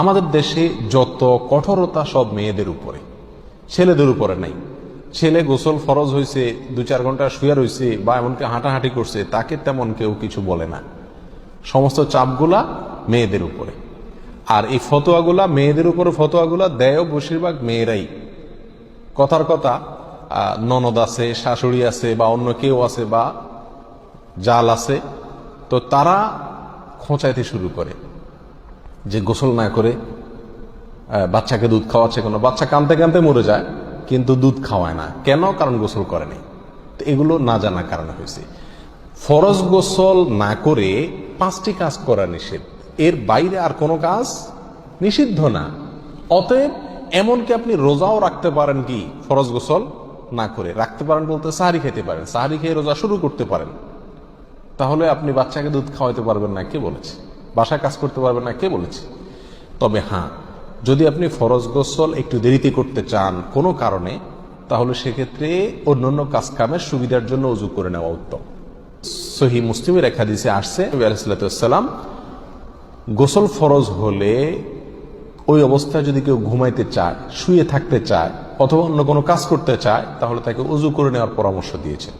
আমাদের দেশে যত কঠোরতা সব মেয়েদের উপরে। ছেলেদের উপরে নাই। ছেলে গোসল ফরজ হয়েছে দু চার ঘণ্টা শুয়ে রয়েছে বা এমনকি হাঁটাহাঁটি করছে, তাকে তেমন কেউ কিছু বলে না। সমস্ত চাপগুলা মেয়েদের উপরে। আর এই ফতোয়াগুলা মেয়েদের উপরে ফতোয়াগুলা দেয়ও বেশিরভাগ মেয়েরাই। কথার কথা ননদ আছে, শাশুড়ি আছে বা অন্য কেউ আছে বা জাল আছে, তো তারা খোঁচাইতে শুরু করে। যে গোসল না করে বাচ্চাকে দুধ খাওয়াচ্ছে কোনো? বাচ্চা কানতে কানতে মরে যায়, কিন্তু দুধ খাওয়ায় না। কেন? কারণ গোসল করেনি। তো এগুলো না জানার কারণে হয়েছে। ফরজ গোসল না করে পাঁচটি কাজ করা নিষেধ। এর বাইরে আর কোনো কাজ নিষিদ্ধ না। অতএব এমনকি আপনি রোজাও রাখতে পারেন কি? ফরজ গোসল না করে। রাখতে পারেন বলতে সাহারি খেতে পারেন। সাহারি খেয়ে রোজা শুরু করতে পারেন। তাহলে আপনি বাচ্চাকে দুধ খাওয়াতে পারবেন না, কে বলেছে? বাসায় কাজ করতে পারবে না, কে বলেছে? তবে হ্যাঁ যদি আপনি ফরজ গোসল একটু দেরিতে করতে চান কোনো কারণে, তাহলে সেক্ষেত্রে অন্যান্য কাজ কামের সুবিধার জন্য উজু করে নেওয়া উত্তম। সহি মুসলিমের এক হাদিসে আসছে সালাম, গোসল ফরজ হলে ওই অবস্থায় যদি কেউ ঘুমাইতে চায়, শুয়ে থাকতে চায়, অথবা অন্য কোনো কাজ করতে চায়, তাহলে তাকে উজু করে নেওয়ার পরামর্শ দিয়েছেন।